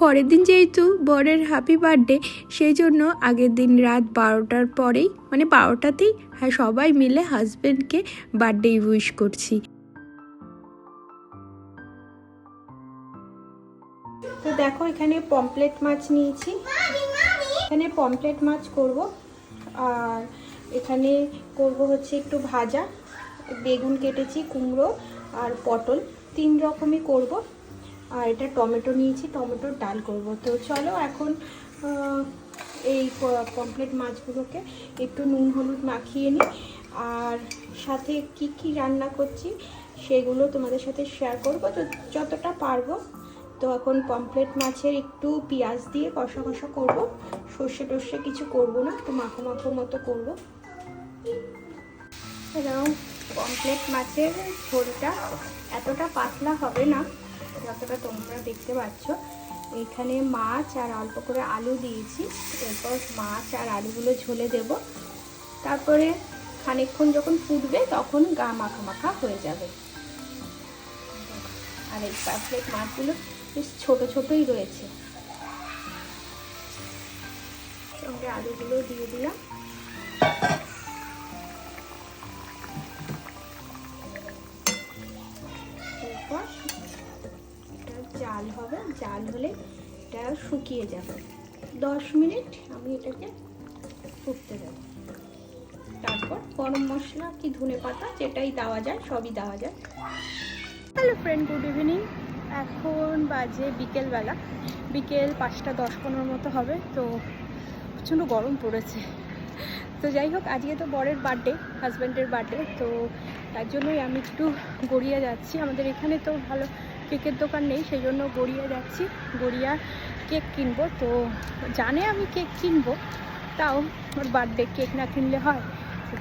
পরের দিন যেহেতু বরের হ্যাপি বার্থডে সেই জন্য আগের দিন রাত বারোটার পরেই মানে বারোটাতেই হ্যাঁ সবাই মিলে হাজব্যান্ডকে বার্থডে উইশ করছি। তো দেখো এখানে পমপ্লেট মাছ নিয়েছি। এখানে পমপ্লেট মাছ করব। আর এখানে করব হচ্ছে একটু ভাজা বেগুন কেটেছি কুমড়ো আর পটল। তিন রকমই করব। আর এটা টমেটো নিয়েছি, টমেটোর ডাল করব। তো চলো এখন এই পমপ্লেট মাছগুলোকে একটু নুন হলুদ মাখিয়ে নিই। আর সাথে কি কি রান্না করছি সেগুলো তোমাদের সাথে শেয়ার করব। তো যতটা পারব, তো এখন পমপ্লেট মাছের একটু পেঁয়াজ দিয়ে কষা কষা করব। সর্ষে টর্ষে কিছু করব না, একটু মাখো মাখো মতো করব। এরকম পমপ্লেট মাছের ঝোলটা এতটা পাতলা হবে না। যতটা তোমরা দেখতে পাচ্ছ, এখানে মাছ আর অল্প করে আলু দিয়েছি। এরপর মাছ আর আলুগুলো ঝোলে দেব। তারপরে খানিকক্ষণ যখন ফুটবে, তখন গা মাখা মাখা হয়ে যাবে। আর এই পাসলেট মাছগুলো বেশ ছোট ছোটই রয়েছে। সঙ্গে আলুগুলো দিয়ে দিলাম। জাল হবে জাল হলে এটা শুকিয়ে যাবে। দশ মিনিট আমি এটাকে ফুটতে দেবো। তারপর গরম মশলা কি ধনে পাতা যেটাই দেওয়া যায়, সবই দেওয়া যায়। হ্যালো ফ্রেন্ড গুড ইভিনিং এখন বাজে বিকেলবেলা। বিকেল পাঁচটা দশ পনেরো মতো হবে, তো প্রচণ্ড গরম পড়েছে। তো যাই হোক, আজকে তো বরের বার্থডে হাজব্যান্ডের বার্থডে তো তার জন্যই আমি একটু গড়িয়া যাচ্ছি। আমাদের এখানে তো ভালো কেকের দোকান নেই সেই জন্য গড়িয়া যাচ্ছি। গড়িয়া কেক কিনবো। তো জানে আমি কেক কিনবো তাও ওর বার্থডে কেক না কিনলে হয়।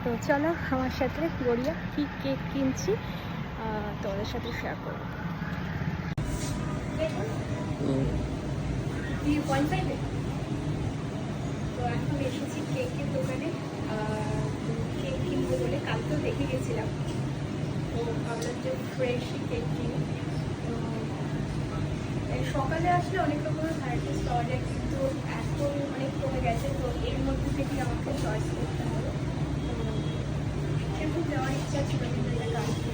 তো চলো আমার সাথে গড়িয়া কি কেক কিনছি আহ, তোমাদের সাথে শেয়ার করব। তো এখন এসেছি কেকের দোকানে। কেক কিনবো বলে কালকেও দেখে গেছিলাম। তো ভাবলাম যে ফ্রেশই কেক কিনি। সকালে আসলে অনেক রকমের ভ্যারাইটিস পাওয়া যায় কিন্তু এখন অনেক কমে গেছে, তো এর মধ্যে থেকে আমাকে চয়েস করতে হবে। সেরকম দেওয়ার ইচ্ছা ছিল কিন্তু এটা কালকে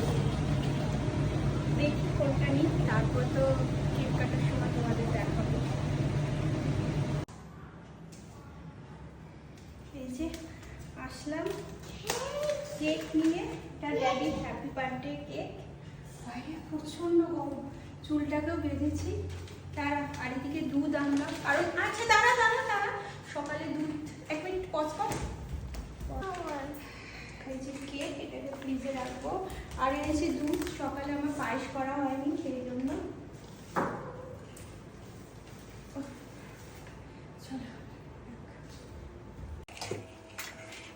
দেখি কোনটা নিই? তারপর তো কেক সময় তোমাদের দেখাবো। এই যে আসলাম কেক নিয়ে, এটা ড্যাডি হ্যাপি বার্থডে কেক বাইরে প্রচণ্ড গরম। চুলটাকেও বেঁধেছি। তার আর এদিকে দুধ আনলাম কারণ আচ্ছা দাঁড়া দাঁড়া দাঁড়া। সকালে দুধ, এক মিনিট, পজ কর কেক এটাকে ফ্রিজে রাখব। আর এনেছি দুধ, সকালে আমার পায়েস করা হয়নি, সেই জন্য।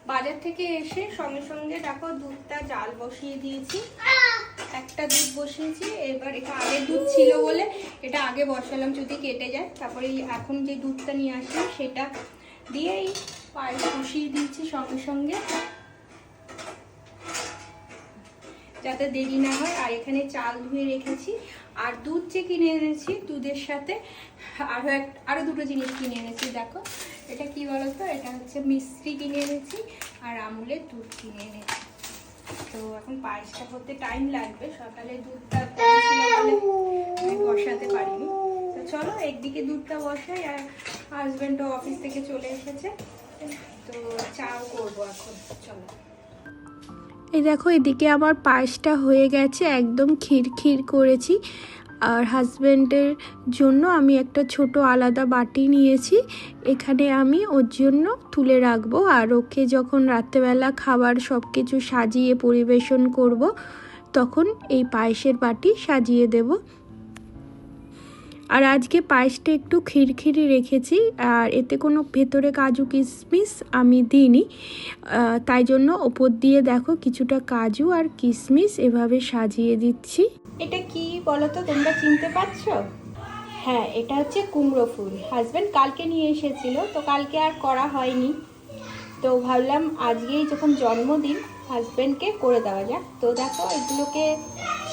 বাজার থেকে এসে সঙ্গে সঙ্গে দেখো, দুধটা জাল বসিয়ে দিয়েছি। একটা দুধ বসিয়েছি, এবার এটা আগের দুধ ছিল বলে এটা আগে বসালাম যদি কেটে যায়। তারপরে এখন যে দুধটা নিয়ে আসি সেটা দিয়েই পায়েস বসিয়ে দিয়েছি সঙ্গে সঙ্গে। যাতে দেরি না হয়, আর এখানে চাল ধুয়ে রেখেছি। আর দুধ যে কিনে এনেছি, দুধের সাথে আরও এক আরও দুটো জিনিস কিনে এনেছি, দেখো। এটা কি বলতো? এটা হচ্ছে মিষ্টি কিনে এনেছি, আর আমুলের দুধ কিনে এনেছি। তো এখন পায়েসটা করতে টাইম লাগবে। সকালে দুধটা বসাতে পারিনি। তো চলো একদিকে দুধটা বসাই আর হাজব্যান্ডও অফিস থেকে চলে এসেছে। তো চাও করব এখন। চলো। এই দেখো, এদিকে আমার পায়েসটা হয়ে গেছে, একদম ক্ষীর ক্ষীর করেছি। আর হাজব্যান্ডের জন্য আমি একটা ছোট আলাদা বাটি নিয়েছি। এখানে আমি ওর জন্য তুলে রাখব আর ওকে যখন রাত্রেবেলা খাবার সব কিছু সাজিয়ে পরিবেশন করব, তখন এই পায়েসের বাটি সাজিয়ে দেব। আর আজকে পায়েসটা একটু খিরখিরি রেখেছি আর এতে কোনো ভেতরে কাজু কিশমিশ আমি দিইনি। তাই জন্য ওপর দিয়ে দেখো কিছুটা কাজু আর কিশমিশ এভাবে সাজিয়ে দিচ্ছি। এটা কি বলো তো তোমরা চিনতে পারছ? হ্যাঁ এটা হচ্ছে কুমড়ো ফুল। হাজব্যান্ড কালকে নিয়ে এসেছিল, তো কালকে আর করা হয়নি। তো ভাবলাম আজকেই যখন জন্মদিন হাজব্যান্ডকে করে দেওয়া যাক। তো দেখো, এগুলোকে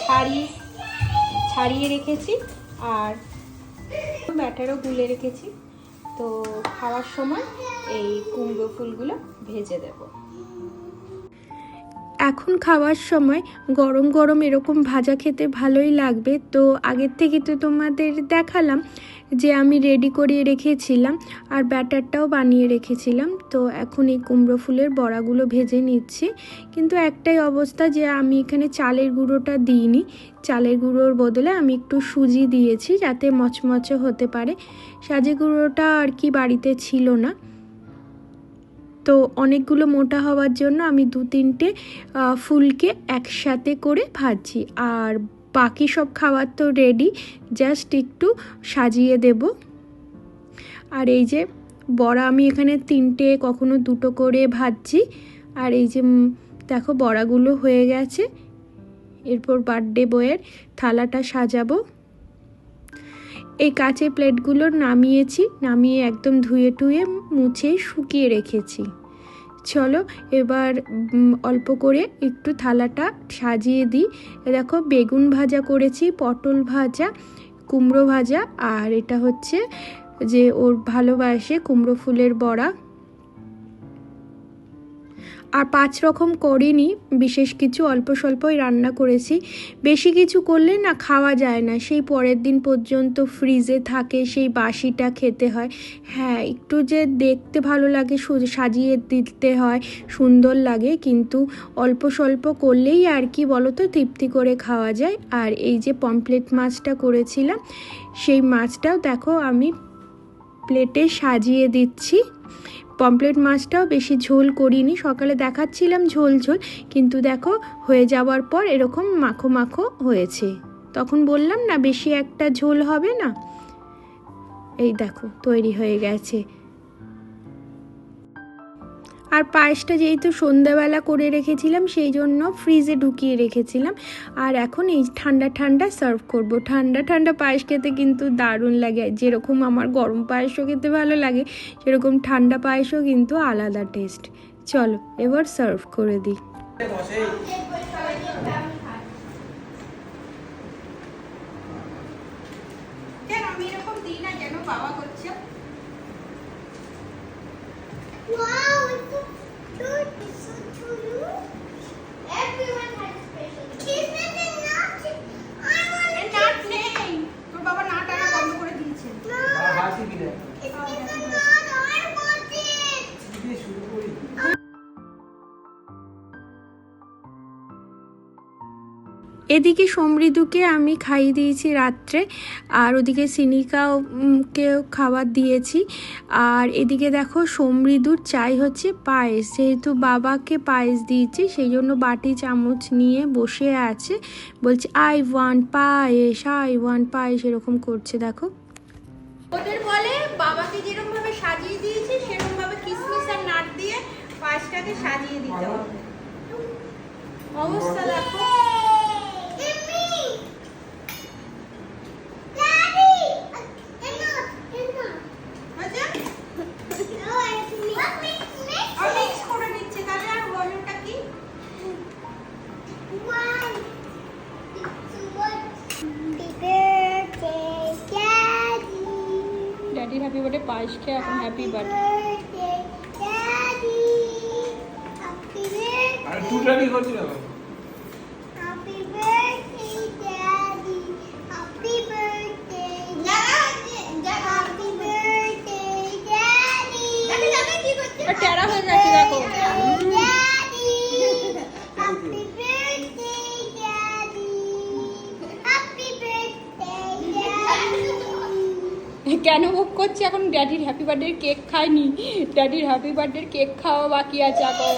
ছাড়ি, ছাড়িয়ে রেখেছি, আর ব্যাটারও গুলে রেখেছি। তো খাওয়ার সময় এই কুমড়ো ফুলগুলো ভেজে দেবো। এখন খাওয়ার সময় গরম গরম এরকম ভাজা খেতে ভালোই লাগবে। তো আগের থেকে তো তোমাদের দেখালাম যে আমি রেডি করিয়ে রেখেছিলাম আর ব্যাটারটাও বানিয়ে রেখেছিলাম। তো এখন এই কুমড়ো ফুলের বড়াগুলো ভেজে নিচ্ছি। কিন্তু একটাই অবস্থা যে আমি এখানে চালের গুঁড়োটা দিইনি। চালের গুঁড়োর বদলে আমি একটু সুজি দিয়েছি যাতে মচমচে হতে পারে। সাজে গুঁড়োটা আর কি বাড়িতে ছিল না। তো অনেকগুলো মোটা হওয়ার জন্য আমি দু তিনটে ফুলকে একসাথে করে ভাজছি। আর বাকি সব খাবার তো রেডি জাস্ট একটু সাজিয়ে দেব। আর এই যে বড়া আমি এখানে তিনটে, কখনো দুটো করে ভাজছি। আর এই যে দেখো বড়াগুলো হয়ে গেছে। এরপর বার্থডে বয়ের থালাটা সাজাবো। এই কাঁচের প্লেটগুলো নামিয়েছি, নামিয়ে একদম ধুয়ে টুয়ে মুছে শুকিয়ে রেখেছি। চলো এবার অল্প করে একটু থালাটা সাজিয়ে দিই। দেখো বেগুন ভাজা করেছি, পটল ভাজা, কুমড়ো ভাজা, আর এটা হচ্ছে যে ওর ভালোবাসে কুমড়ো ফুলের বড়া। আর পাঁচ রকম করিনি, বিশেষ কিছু অল্প স্বল্পই রান্না করেছি। বেশি কিছু করলে না খাওয়া যায় না, সেই পরের দিন পর্যন্ত ফ্রিজে থাকে, সেই বাসিটা খেতে হয়। হ্যাঁ একটু যে দেখতে ভালো লাগে সাজিয়ে দিতে হয়, সুন্দর লাগে, কিন্তু অল্প স্বল্প করলেই আর কি বলো তো তৃপ্তি করে খাওয়া যায়। আর এই যে পমপ্লেট মাছটা করেছিলাম, সেই মাছটাও দেখো আমি প্লেটে সাজিয়ে দিচ্ছি। পমপ্লেট মাছটাও বেশি ঝোল করিনি, সকালে দেখাচ্ছিলাম ঝোল ঝোল, কিন্তু দেখো হয়ে যাওয়ার পর এরকম মাখো মাখো হয়েছে। তখন বললাম, না, বেশি একটা ঝোল হবে না। এই দেখো, তৈরি হয়ে গেছে। আর পায়েসটা যেহেতু সন্ধ্যাবেলা করে রেখেছিলাম সেই জন্য ফ্রিজে ঢুকিয়ে রেখেছিলাম। আর এখন এই ঠান্ডা ঠান্ডা সার্ভ করব। ঠান্ডা ঠান্ডা পায়েস খেতে কিন্তু দারুণ লাগে। যেরকম আমার গরম পায়েসও খেতে ভালো লাগে সেরকম ঠান্ডা পায়েসও কিন্তু আলাদা টেস্ট চলো এবার সার্ভ করে দিই। বাবা করছে। Wow, এদিকে সমৃদ্ধকে আমি খাইয়ে দিয়েছি রাত্রে আর ওদিকে সিনিকাও উম, কেও খাবার দিয়েছি। আর এদিকে দেখো সমৃদ্ধর চাই হচ্ছে পায়েস যেহেতু বাবাকে পায়েস দিয়েছি সেই জন্য বাটি চামচ নিয়ে বসে আছে। বলছে I want payesh I want payesh এরকম করছে দেখো। ওদের বলে বাবাকে যেরকম ভাবে সাজিয়ে দিয়েছি সেরকম ভাবে কিসমিস আর নাট দিয়ে পায়েসটাকে সাজিয়ে দিতে হবে। অবস্থা দেখো। ড্যাডির হ্যাপি বার্থডে পায়েস খেয়ে এখন happy birthday birthday, Daddy. Happy আর birthday. টুটানি করছিল কেন ভোগ করছি? এখন ড্যাডির হ্যাপি বার্থডে কেক খাইনি। ড্যাডির হ্যাপি বার্থডে কেক খাওয়া বাকি আছে এখন।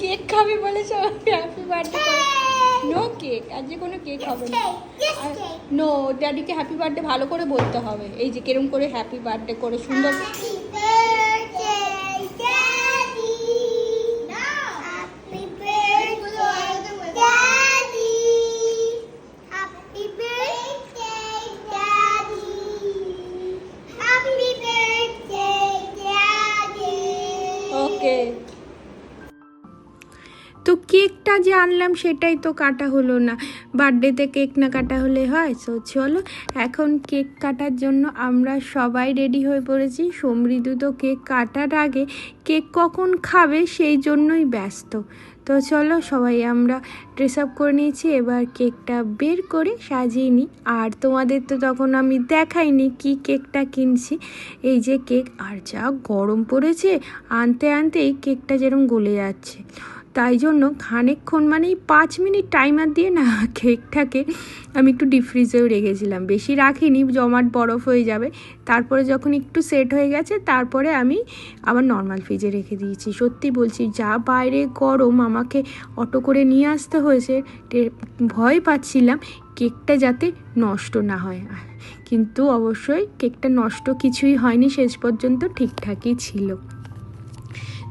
কেক খাবি বলে সবাই হ্যাপি বার্থডে নো কেক আজকে কোনো কেক হবে না। নো ড্যাডিকে হ্যাপি বার্থডে ভালো করে বলতে হবে। এই যে কেরম করে হ্যাপি বার্থডে করে সুন্দর আনলাম, সেটাই তো কাটা হলো না। বার্থডেতে কেক না কাটা হলে হয় সো চলো, এখন কেক কাটার জন্য আমরা সবাই রেডি হয়ে পড়েছি। সমৃদ্ধ তো কেক কাটার আগে কেক কখন খাবে সেই জন্যই ব্যস্ত। তো চলো, সবাই আমরা ড্রেস আপ করে নিয়েছি, এবার কেকটা বের করে সাজিয়ে নিই। আর তোমাদের তো তখন আমি দেখাইনি কি কেকটা কিনছি। এই যে কেক আর যা গরম পড়েছে, আনতে আনতেই কেকটা যেরকম গলে যাচ্ছে। তাই জন্য খানিকক্ষণ মানেই পাঁচ মিনিট টাইমার দিয়ে না কেকটাকে আমি একটু ডিপ ফ্রিজেও রেখেছিলাম। বেশি রাখিনি, জমাট বরফ হয়ে যাবে। তারপরে যখন একটু সেট হয়ে গেছে, তারপরে আমি আবার নর্মাল ফ্রিজে রেখে দিয়েছি। সত্যি বলছি, যা বাইরে গরম আমাকে অটো করে নিয়ে আসতে হয়েছে ভয় পাচ্ছিলাম কেকটা যাতে নষ্ট না হয়। কিন্তু অবশ্যই কেকটা নষ্ট কিছুই হয়নি, শেষ পর্যন্ত ঠিকঠাকই ছিল।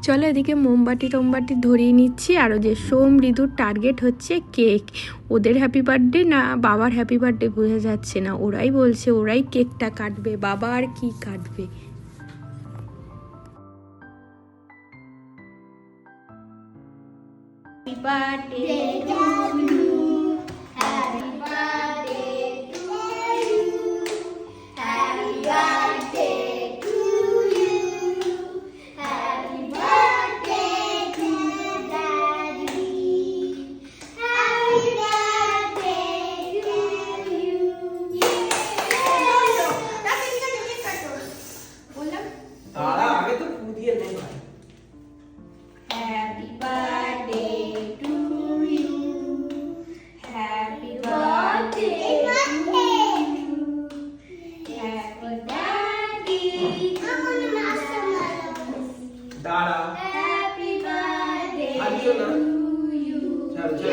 চলো এদিকে মোমবাতি টোমবাতি ধরিয়ে নিচ্ছি। আর যে সোম ঋতুর টার্গেট হচ্ছে কেক ওদের হ্যাপি বার্থডে না বাবার হ্যাপি বার্থডে বোঝা যাচ্ছে না। ওরাই বলছে ওরাই কেকটা কাটবে। বাবা আর কি কাটবে? Birthday to you. দাঁড়া Happy birthday আমিও না to you. চল চল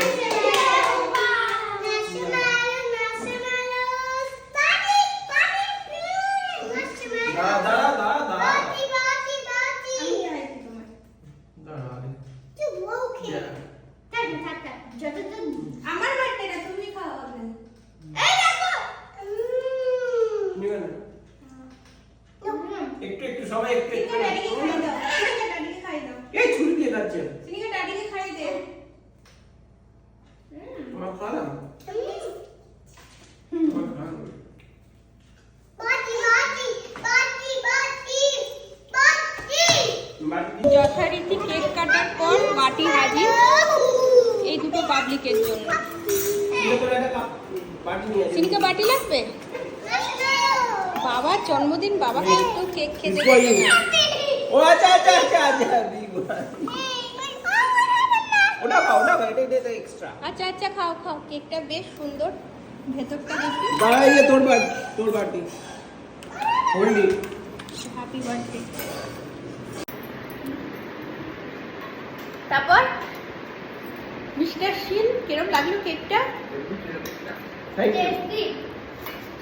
দাঁড়া দাঁড়া দাঁড়া দাঁড়া দাঁড়া আগে যা। আমার বার্থডে না তুমি খাওয়াবে নিবে না একটু একটু সবাই একটু একটু ড্যাডিকে খাই দাও। ড্যাডিকে খাই দাও। এই ছুরি দিয়ে খাচ্ছে? সিনিকা ড্যাডিকে খাই দে। আমার খাওয়া আমার খাওয়া বাটি দিয়ে যথারীতি কেক কাটার পর বাটি হাজির এই দুটো পাবলিকের জন্য। সিনিকা বাটি লাগবে? বাবার জন্মদিন বাবাকে একটু কেক খেতে। ও আচ্ছা আচ্ছা আচ্ছা আচ্ছা ওটা খাও ওটা খাও এটা এক্সট্রা আচ্ছা আচ্ছা খাও খাও কেকটা বেশ সুন্দর। ভেতরটা দেখি। দাঁড়া এই তোর বাটি তোর বাটি হোল্ডি হ্যাপি বার্থডে তারপর? মিস্টার শিল কিরম লাগল কেকটা? থ্যাংক ইউ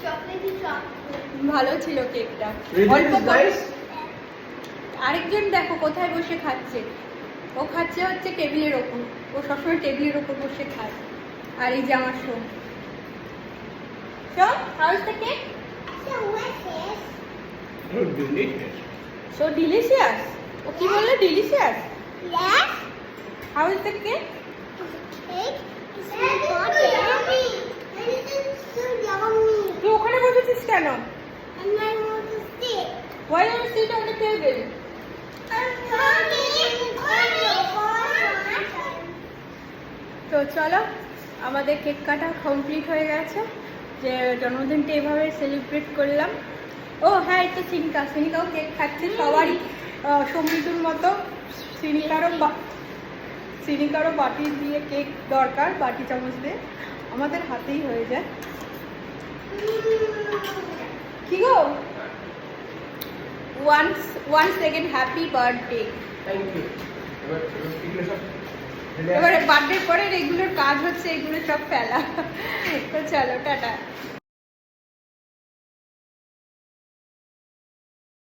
চকলেটি চকলেট ভালো ছিল কেকটা। অল্প আরেকজন দেখো কোথায় বসে খাচ্ছে। ও খাচ্ছে হচ্ছে টেবিলের ওপর। ও সবসময় টেবিলের ওপর বসে খায়। আর এই যে আমার show. So how's the cake delicious so delicious ও কি বলল? Delicious. How is the cake Cake? Is তুই ওখানে বসেছিস কেন? I want to sit. On the table তো চলো, আমাদের কেক কাটা কমপ্লিট হয়ে গেছে। যে জন্মদিনটা এভাবে সেলিব্রেট করলাম। ও হ্যাঁ তো সিনিকা। সিনিকাও কেক খাচ্ছে সবারই। সমৃদ্ধর মতো। সিনিকারও সিনিকারও বাটি দিয়ে কেক দরকার, বাটি চামচ দিয়ে। আমাদের হাতেই হয়ে যায়। কি গো? Once one second happy birthday এবার বার্থডে পরে এগুলোর কাজ হচ্ছে এগুলো সব ফেলা। তো চলো টাটা।